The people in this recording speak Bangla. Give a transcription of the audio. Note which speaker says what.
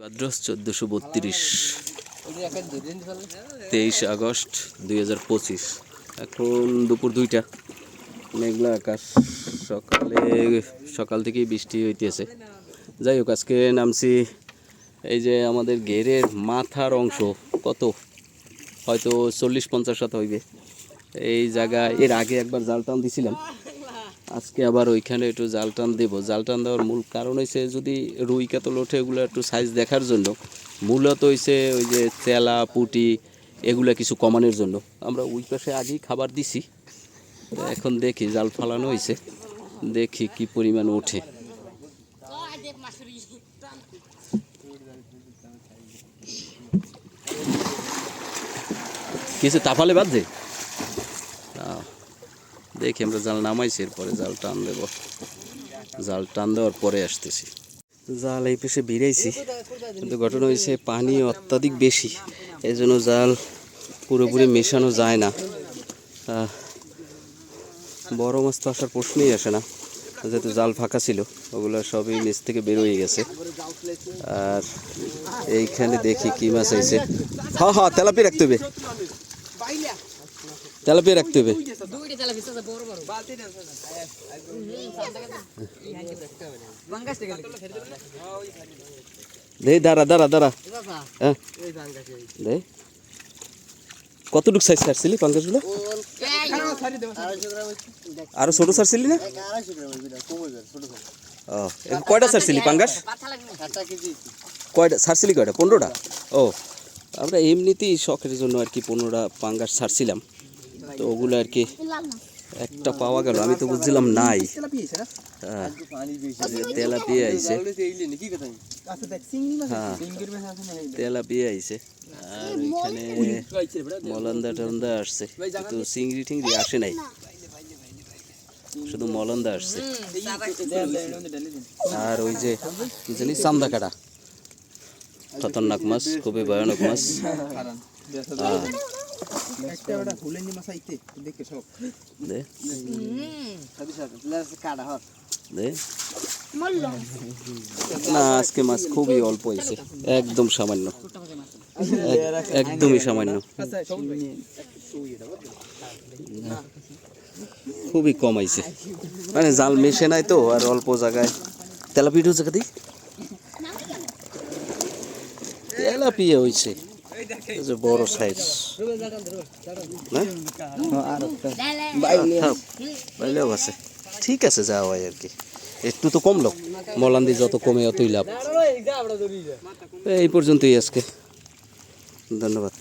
Speaker 1: ভাদ্র চোদ্দোশো বত্রিশ, তেইশ আগস্ট দুই হাজার পঁচিশ। এখন দুপুর দুইটা, মেঘলা আকাশ, সকালে, সকাল থেকেই বৃষ্টি হইতেছে। যাই হোক, আজকে নামছি এই যে আমাদের ঘেরের মাথার অংশ, কত? হয়তো চল্লিশ পঞ্চাশ শত হইবে। এই জায়গায়, এর আগে একবার জাল টান দিছিলাম। আজকে আবার ওইখানে একটু জাল টান দেবো। জাল টান দেওয়ার মূল কারণ হয়েছে যদি রুই কাতল ওঠে এগুলো একটু সাইজ দেখার জন্য। মূলত হয়েছে ওই যে চেলা পুটি এগুলা কিছু কমানোর জন্য। আমরা ওই পাশে আগেই খাবার দিছি। এখন দেখি জাল ফালানো হয়েছে দেখি কি পরিমাণ ওঠে। কিছু তাফালে বাদ আহ, দেখি আমরা জাল নামাইছি, এরপরে জাল টান দেবো। জাল টান দেওয়ার পরে আসতেছি। জাল এই পেশে ভিড়াইছি, কিন্তু ঘটনা হয়েছে পানি অত্যাধিক বেশি এই জন্য জাল পুরোপুরি মেশানো যায় না। বড় মাছ তো আসার প্রশ্নই আসে না, যেহেতু জাল ফাঁকা ছিল, ওগুলো সবই নিচ থেকে বের হয়ে গেছে। আর এইখানে দেখি কি মাছ আইছে। হ্যাঁ হ্যাঁ তেলাপি রাখতে হবে। তেলাপি রাখতে হবে। দাঁড়া দাঁড়া হ্যাঁ কতটুকু সাইজ ছাড়ছিলি পাঙ্কাশগুলো আরও ছোট ছাড়ছিলি না ও কয়টা ছাড়ছিলি পাঙ্গাস কয়টা ছাড়ছিলি কয়টা পনেরোটা ও আমরা এমনিতেই শখের জন্য আর কি পনেরোটা পাঙ্গাস ছাড়ছিলাম তো ওগুলো আর কি একটা পাওয়া গেল। আমি তো বুঝছিলাম নাই। হ্যাঁ। তেলাপিয়া আইছে। হ্যাঁ। তেলাপিয়া আইছে। আর ওইখানে মলন্দা টলন্দা আসছে। কিন্তু চিংড়ি টিংড়ি আসে নাই। শুধু মলন্দা আসছে। আর ওই যে জানি চান্দা কাটা খতরনাক মাছ, খুবই ভয়ানক মাছ। হ্যাঁ। না। আজকে মাছ খুবই অল্প হয়েছে। একদম সামান্য। একদমই সামান্য। খুবই কম আইছে মানে জাল মেশে নাই তো, আর অল্প জায়গায়। তেলাপিঠো জায়গা দিই তেলাপিয়া হয়েছে। বড় সাইজ না থাক, বাইলেও আছে। ঠিক আছে যা হয় আর কি। একটু তো কমলো মলান্দি যত কমে অতই লাভ। এই পর্যন্তই আজকে। ধন্যবাদ।